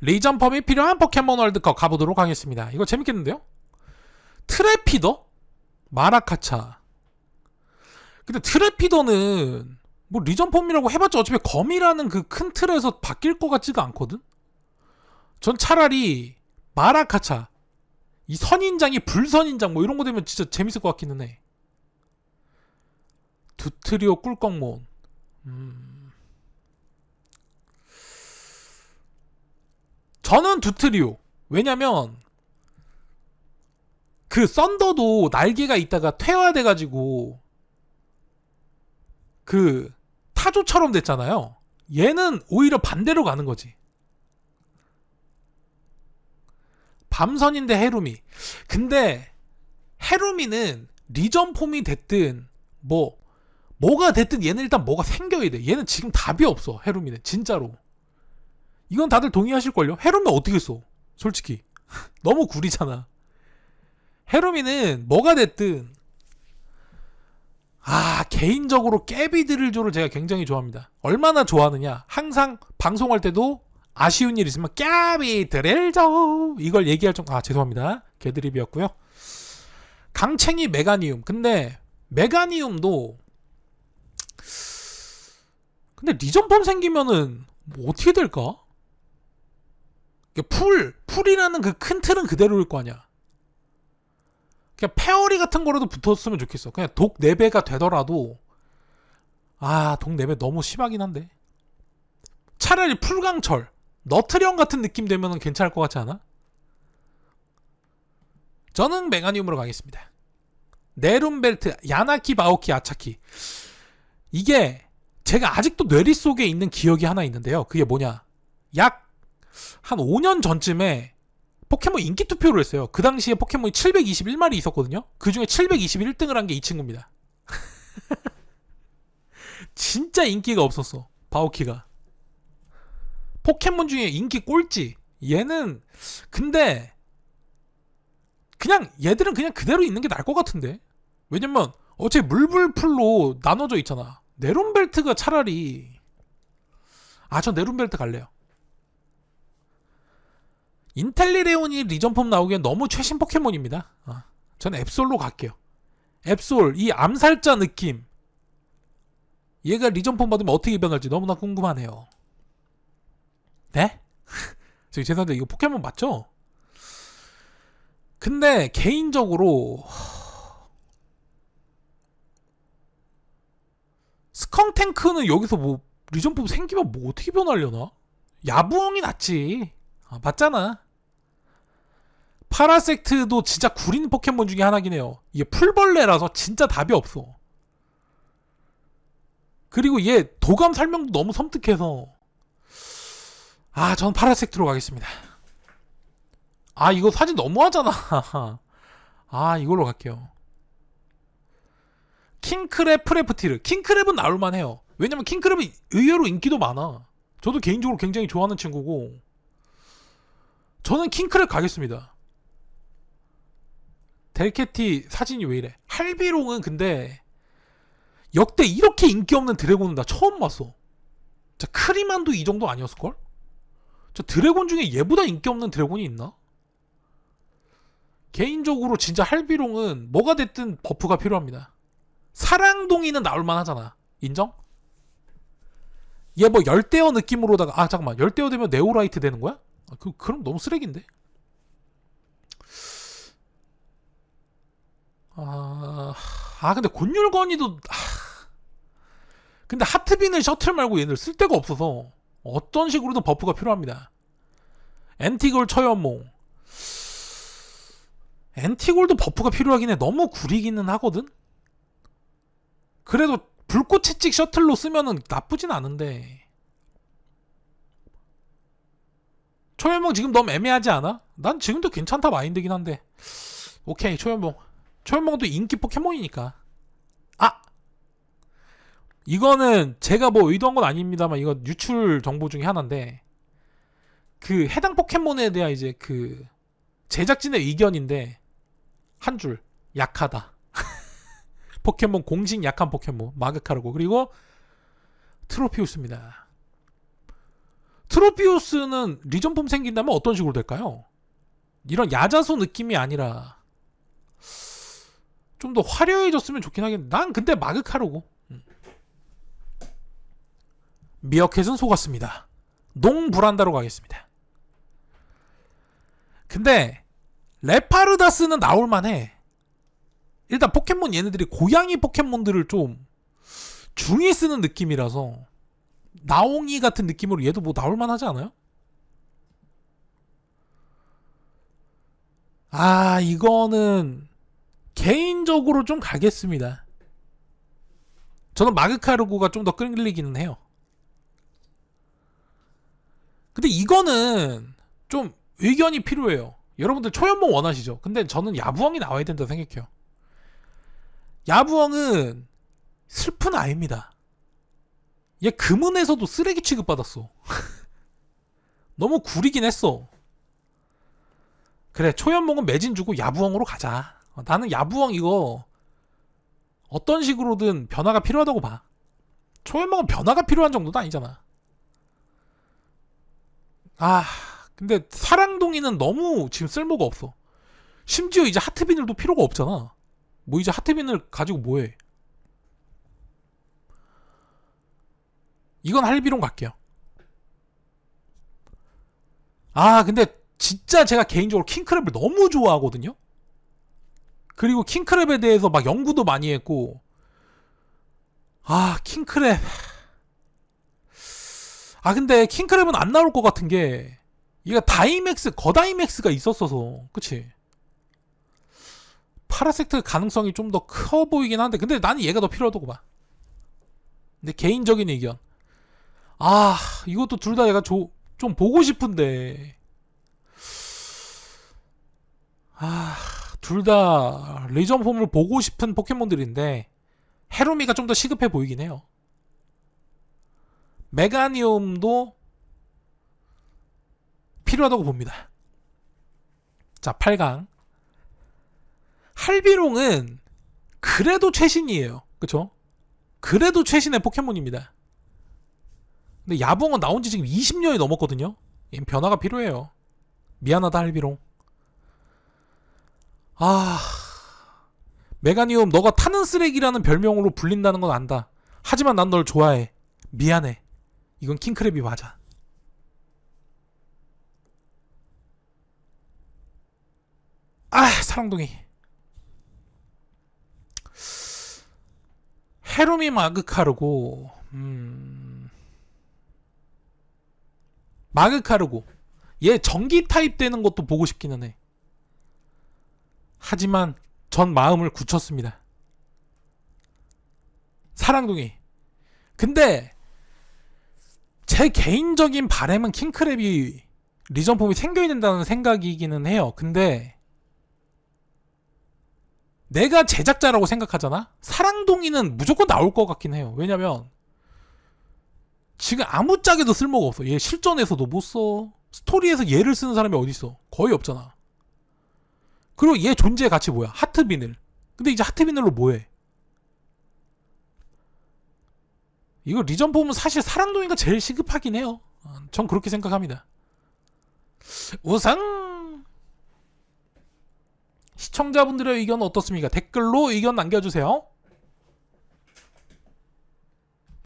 리전펌이 필요한 포켓몬 월드컵 가보도록 하겠습니다. 이거 재밌겠는데요? 트래피더? 마라카차. 근데 트래피더는 뭐 리전펌이라고 해봤자 어차피 검이라는 그 큰 틀에서 바뀔 것 같지가 않거든? 전 차라리 마라카차. 이 선인장이 불선인장 뭐 이런 거 되면 진짜 재밌을 것 같기는 해. 두트리오 꿀꺽몬. 음. 저는 두트리오. 왜냐면 그 썬더도 날개가 있다가 퇴화돼가지고 그 타조처럼 됐잖아요. 얘는 오히려 반대로 가는 거지. 밤선인데 헤루미. 근데 헤루미는 리전 폼이 됐든 뭐 뭐가 됐든 얘는 일단 뭐가 생겨야 돼. 얘는 지금 답이 없어. 헤루미는 진짜로. 이건 다들 동의하실걸요? 헤루미 어떻게 써? 솔직히 너무 구리잖아. 헤루미는 뭐가 됐든 아 개인적으로 깨비 드릴조를 제가 굉장히 좋아합니다. 얼마나 좋아하느냐? 항상 방송할 때도 아쉬운 일 있으면 깨비 드릴조 이걸 얘기할 정도. 아 죄송합니다. 개드립이었고요. 강챙이 메가니움. 근데 메가니움도 근데 리전펌 생기면은 뭐 어떻게 될까? 이게 풀 풀이라는 그 큰 틀은 그대로일 거 아니야. 그냥 페어리 같은 거라도 붙었으면 좋겠어. 그냥 독 4배가 되더라도 아, 독 4배 너무 심하긴 한데. 차라리 풀강철, 너트리온 같은 느낌 되면은 괜찮을 것 같지 않아? 저는 메가니움으로 가겠습니다. 네룸벨트, 야나키, 바오키, 아차키. 이게 제가 아직도 뇌리 속에 있는 기억이 하나 있는데요. 그게 뭐냐? 약 한 5년 전쯤에 포켓몬 인기 투표를 했어요. 그 당시에 포켓몬이 721마리 있었거든요. 그 중에 721등을 한 게 이 친구입니다. 진짜 인기가 없었어. 바오키가. 포켓몬 중에 인기 꼴찌. 얘는 근데 그냥 얘들은 그냥 그대로 있는 게 나을 것 같은데. 왜냐면 어차피 물불풀로 나눠져 있잖아. 네론벨트가 차라리 아 저 네론벨트 갈래요. 인텔리레온이 리전폼 나오기엔 너무 최신 포켓몬입니다. 아, 저는 앱솔로 갈게요. 앱솔 이 암살자 느낌. 얘가 리전폼 받으면 어떻게 변할지 너무나 궁금하네요. 네? 저기 죄송한데 이거 포켓몬 맞죠? 근데 개인적으로 스컹탱크는 여기서 뭐 리전폼 생기면 뭐 어떻게 변하려나? 야부엉이 낫지. 아, 맞잖아. 파라섹트도 진짜 구린 포켓몬 중에 하나긴 해요. 이게 풀벌레라서 진짜 답이 없어. 그리고 얘 도감 설명도 너무 섬뜩해서 아, 전 파라섹트로 가겠습니다. 아, 이거 사진 너무하잖아. 아, 이걸로 갈게요. 킹크랩 프레프티르. 킹크랩은 나올만 해요. 왜냐면 킹크랩은 의외로 인기도 많아. 저도 개인적으로 굉장히 좋아하는 친구고. 저는 킹크랩 가겠습니다. 델캐티 사진이 왜 이래? 할비롱은 근데 역대 이렇게 인기 없는 드래곤은 나 처음 봤어. 자, 크리만도 이 정도 아니었을걸? 저 드래곤 중에 얘보다 인기 없는 드래곤이 있나? 개인적으로 진짜 할비롱은 뭐가 됐든 버프가 필요합니다. 사랑동이는 나올만 하잖아. 인정? 얘 뭐 열대어 느낌으로다가 아 잠깐만 열대어 되면 네오라이트 되는 거야? 아, 그 그럼 너무 쓰레기인데. 아, 아 근데 곤율건이도 아, 근데 하트빈을 셔틀 말고 얘들 쓸 데가 없어서 어떤 식으로든 버프가 필요합니다. 엔티골 처연몽 엔티골도 버프가 필요하긴 해. 너무 구리기는 하거든. 그래도 불꽃 채찍 셔틀로 쓰면은 나쁘진 않은데. 초연봉 지금 너무 애매하지 않아? 난 지금도 괜찮다 마인드긴 한데. 오케이 초연봉. 초연봉도 인기 포켓몬이니까. 아 이거는 제가 뭐 의도한 건 아닙니다만 이거 유출 정보 중에 하나인데 그 해당 포켓몬에 대한 이제 그 제작진의 의견인데 한 줄 약하다. 포켓몬 공식 약한 포켓몬 마그카르고 그리고 트로피우스입니다. 트로피우스는 리전폼 생긴다면 어떤 식으로 될까요? 이런 야자수 느낌이 아니라 좀 더 화려해졌으면 좋긴 하겠는데 난 근데 마그카르고 음. 미어캣은 속았습니다. 농브란다로 가겠습니다. 근데 레파르다스는 나올만해. 일단 포켓몬 얘네들이 고양이 포켓몬들을 좀 중히 쓰는 느낌이라서 나옹이 같은 느낌으로 얘도 뭐 나올만 하지 않아요? 아 이거는 개인적으로 좀 가겠습니다. 저는 마그카르고가 좀 더 끌리기는 해요. 근데 이거는 좀 의견이 필요해요. 여러분들 초연봉 원하시죠? 근데 저는 야부엉이 나와야 된다고 생각해요. 야부엉은 슬픈 아이입니다. 얘 금은에서도 쓰레기 취급받았어. 너무 구리긴 했어. 그래, 초연봉은 매진 주고 야부엉으로 가자. 어, 나는 야부엉 이거 어떤 식으로든 변화가 필요하다고 봐. 초연봉은 변화가 필요한 정도도 아니잖아. 아, 근데 사랑둥이는 너무 지금 쓸모가 없어. 심지어 이제 하트비늘도 필요가 없잖아. 뭐 이제 하트비늘 가지고 뭐해? 이건 할비론 갈게요. 아, 근데 진짜 제가 개인적으로 킹크랩을 너무 좋아하거든요. 그리고 킹크랩에 대해서 막 연구도 많이 했고, 아, 킹크랩. 아, 근데 킹크랩은 안 나올 것 같은 게, 얘가 다이맥스, 거다이맥스가 있었어서, 그치? 파라섹트 가능성이 좀 더 커 보이긴 한데, 근데 나는 얘가 더 필요하다고 봐. 근데 개인적인 의견. 아, 이것도 둘다 내가 조, 좀 보고 싶은데. 아, 둘 다 레이전 폼을 보고 싶은 포켓몬들인데, 헤루미가 좀 더 시급해 보이긴 해요. 메가니움도 필요하다고 봅니다. 자, 8강. 할비롱은 그래도 최신이에요. 그쵸? 그래도 최신의 포켓몬입니다. 근데 야봉은 나온 지 지금 20년이 넘었거든요. 얘 변화가 필요해요. 미안하다 할비롱. 아 메가니움 너가 타는 쓰레기라는 별명으로 불린다는 건 안다. 하지만 난 널 좋아해. 미안해. 이건 킹크랩이 맞아. 아 사랑둥이. 헤루미 마그카르고 음. 마그카르고 얘 전기 타입 되는 것도 보고 싶기는 해. 하지만 전 마음을 굳혔습니다. 사랑둥이. 근데 제 개인적인 바램은 킹크랩이 리전폼이 생겨야 된다는 생각이기는 해요. 근데 내가 제작자라고 생각하잖아? 사랑둥이는 무조건 나올 것 같긴 해요. 왜냐면 지금 아무 짝에도 쓸모가 없어. 얘 실전에서도 못 써. 스토리에서 얘를 쓰는 사람이 어디 있어? 거의 없잖아. 그리고 얘 존재 가치 뭐야? 하트 비늘. 근데 이제 하트 비늘로 뭐해? 이거 리전 보면 사실 사랑둥이가 제일 시급하긴 해요. 어, 전 그렇게 생각합니다. 우선 시청자분들의 의견은 어떻습니까? 댓글로 의견 남겨주세요.